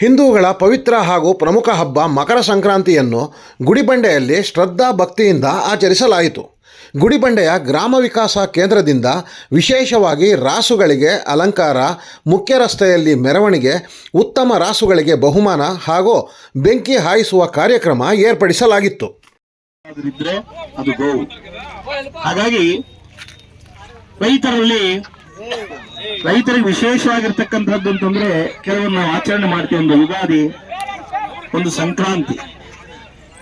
ಹಿಂದೂಗಳ ಪವಿತ್ರ ಹಾಗೂ ಪ್ರಮುಖ ಹಬ್ಬ ಮಕರ ಸಂಕ್ರಾಂತಿಯನ್ನು ಗುಡಿಬಂಡೆಯಲ್ಲಿ ಶ್ರದ್ಧಾ ಭಕ್ತಿಯಿಂದ ಆಚರಿಸಲಾಯಿತು. ಗುಡಿಬಂಡೆಯ ಗ್ರಾಮ ವಿಕಾಸ ಕೇಂದ್ರದಿಂದ ವಿಶೇಷವಾಗಿ ರಾಸುಗಳಿಗೆ ಅಲಂಕಾರ, ಮುಖ್ಯ ರಸ್ತೆಯಲ್ಲಿ ಮೆರವಣಿಗೆ, ಉತ್ತಮ ರಾಸುಗಳಿಗೆ ಬಹುಮಾನ ಹಾಗೂ ಬೆಂಕಿ ಹಾಯಿಸುವ ಕಾರ್ಯಕ್ರಮ ಏರ್ಪಡಿಸಲಾಗಿತ್ತು. ಹಾಗಾಗಿ ರೈತರಲ್ಲಿ ರೈತರಿಗೆ ವಿಶೇಷವಾಗಿರ್ತಕ್ಕಂಥದ್ದು ಅಂತಂದ್ರೆ ಕೆಲವೊಂದು ನಾವು ಆಚರಣೆ ಮಾಡ್ತೀವಿ, ಒಂದು ಯುಗಾದಿ, ಒಂದು ಸಂಕ್ರಾಂತಿ.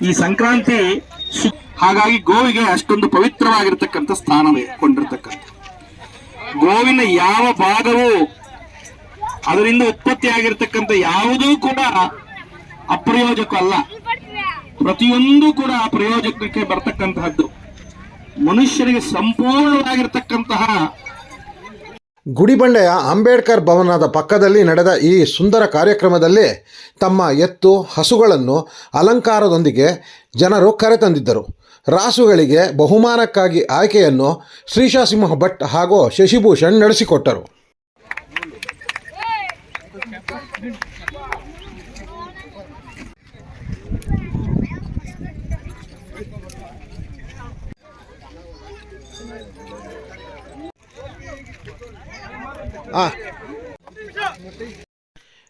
ಈ ಸಂಕ್ರಾಂತಿ ಹಾಗಾಗಿ ಗೋವಿಗೆ ಅಷ್ಟೊಂದು ಪವಿತ್ರವಾಗಿರ್ತಕ್ಕಂಥ ಸ್ಥಾನವೇ ಕೊಂಡಿರ್ತಕ್ಕಂಥ. ಗೋವಿನ ಯಾವ ಭಾಗವು ಅದರಿಂದ ಉತ್ಪತ್ತಿ ಆಗಿರ್ತಕ್ಕಂಥ ಯಾವುದೂ ಕೂಡ ಅಪ್ರಯೋಜಕ ಅಲ್ಲ ಪ್ರತಿಯೊಂದು ಕೂಡ ಪ್ರಯೋಜಕಕ್ಕೆ ಬರ್ತಕ್ಕಂತಹದ್ದು. ಮನುಷ್ಯರಿಗೆ ಸಂಪೂರ್ಣವಾಗಿರ್ತಕ್ಕಂತಹ ಗುಡಿಬಂಡೆಯ ಅಂಬೇಡ್ಕರ್ ಭವನದ ಪಕ್ಕದಲ್ಲಿ ನಡೆದ ಈ ಸುಂದರ ಕಾರ್ಯಕ್ರಮದಲ್ಲಿ ತಮ್ಮ ಎತ್ತು, ಹಸುಗಳನ್ನು ಅಲಂಕಾರದೊಂದಿಗೆ ಜನರು ಕರೆತಂದಿದ್ದರು. ರಾಸುಗಳಿಗೆ ಬಹುಮಾನಕ್ಕಾಗಿ ಆಯ್ಕೆಯನ್ನು ಶ್ರೀಶಾಸಿಂಹ ಭಟ್ ಹಾಗೂ ಶಶಿಭೂಷಣ್ ನಡೆಸಿಕೊಟ್ಟರು.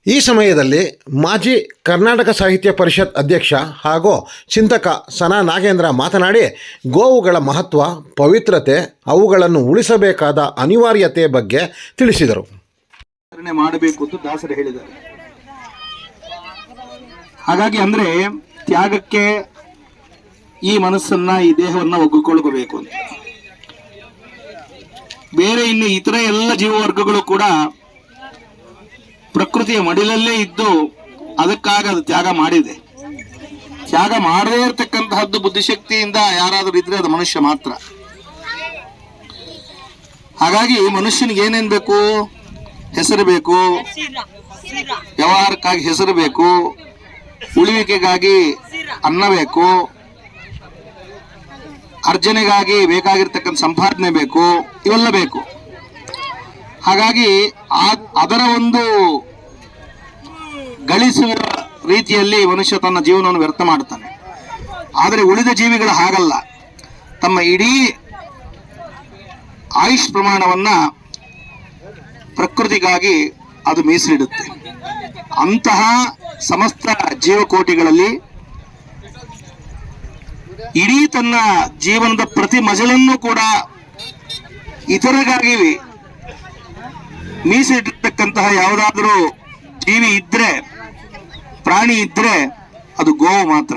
ಈ ಸಮಯದಲ್ಲಿ ಮಾಜಿ ಕರ್ನಾಟಕ ಸಾಹಿತ್ಯ ಪರಿಷತ್ ಅಧ್ಯಕ್ಷ ಹಾಗೂ ಚಿಂತಕ ಸನಾ ನಾಗೇಂದ್ರ ಮಾತನಾಡಿ, ಗೋವುಗಳ ಮಹತ್ವ, ಪವಿತ್ರತೆ, ಅವುಗಳನ್ನು ಉಳಿಸಬೇಕಾದ ಅನಿವಾರ್ಯತೆ ಬಗ್ಗೆ ತಿಳಿಸಿದರು. ಮಾಡಬೇಕು ಅಂತ ದಾಸರು ಹೇಳಿದರು ಹಾಗಾಗಿ ಅಂದ್ರೆ ತ್ಯಾಗಕ್ಕೆ ಈ ಮನಸ್ಸನ್ನ, ಈ ದೇಹವನ್ನ ಒಗ್ಗಿಕೊಳ್ಳಬೇಕು ಅಂತ. ಬೇರೆ ಇಲ್ಲಿ ಇತರ ಎಲ್ಲ ಜೀವವರ್ಗಗಳು ಕೂಡ ಪ್ರಕೃತಿಯ ಮಡಿಲಲ್ಲೇ ಇದ್ದು ಅದಕ್ಕಾಗಿ ಅದು ತ್ಯಾಗ ಮಾಡಿದೆ. ತ್ಯಾಗ ಮಾಡದೇ ಇರತಕ್ಕಂತಹದ್ದು ಬುದ್ಧಿಶಕ್ತಿಯಿಂದ ಯಾರಾದರೂ ಇದ್ರೆ ಅದು ಮನುಷ್ಯ ಮಾತ್ರ. ಹಾಗಾಗಿ ಮನುಷ್ಯನಿಗೆ ಏನೇನ್ ಬೇಕು? ಹೆಸರು ಬೇಕು. ವ್ಯವಹಾರಕ್ಕಾಗಿ ಹೆಸರು ಬೇಕು. ಉಳಿವಿಕೆಗಾಗಿ ಅನ್ನ ಬೇಕು. ಅರ್ಜನೆಗಾಗಿ ಬೇಕಾಗಿರ್ತಕ್ಕಂಥ ಸಂಪಾದನೆ ಬೇಕು, ಇವೆಲ್ಲ ಬೇಕು. ಹಾಗಾಗಿ ಅದರ ಒಂದು ಗಳಿಸುವ ರೀತಿಯಲ್ಲಿ ಮನುಷ್ಯ ತನ್ನ ಜೀವನವನ್ನು ವ್ಯರ್ಥ ಮಾಡುತ್ತಾನೆ. ಆದರೆ ಉಳಿದ ಜೀವಿಗಳು ಹಾಗಲ್ಲ. ತಮ್ಮ ಇಡೀ ಆಯುಷ್ ಪ್ರಮಾಣವನ್ನ ಪ್ರಕೃತಿಗಾಗಿ ಅದು ಮೀಸಲಿಡುತ್ತೆ. ಅಂತಹ ಸಮಸ್ತ ಜೀವಕೋಟಿಗಳಲ್ಲಿ ಇಡೀ ತನ್ನ ಜೀವನದ ಪ್ರತಿ ಮಜಲನ್ನು ಕೂಡ ಇತರಗಾಗಿ ಮೀಸಲಿಟ್ಟಿರ್ತಕ್ಕಂತಹ ಯಾವುದಾದರೂ ಜೀವಿ ಇದ್ರೆ, ಪ್ರಾಣಿ ಇದ್ರೆ ಅದು ಗೋವು ಮಾತ್ರ.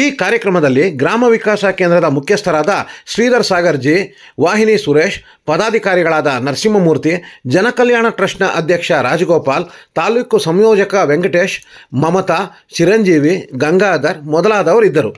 ಈ ಕಾರ್ಯಕ್ರಮದಲ್ಲಿ ಗ್ರಾಮ ವಿಕಾಸ ಕೇಂದ್ರದ ಮುಖ್ಯಸ್ಥರಾದ ಶ್ರೀಧರ್ ಸಾಗರ್ಜಿ ವಾಹಿನಿ ಸುರೇಶ್, ಪದಾಧಿಕಾರಿಗಳಾದ ನರಸಿಂಹಮೂರ್ತಿ, ಜನಕಲ್ಯಾಣ ಟ್ರಸ್ಟ್ನ ಅಧ್ಯಕ್ಷ ರಾಜಗೋಪಾಲ್, ತಾಲೂಕು ಸಂಯೋಜಕ ವೆಂಕಟೇಶ್, ಮಮತಾ, ಚಿರಂಜೀವಿ, ಗಂಗಾಧರ್ ಮೊದಲಾದವರಿದ್ದರು.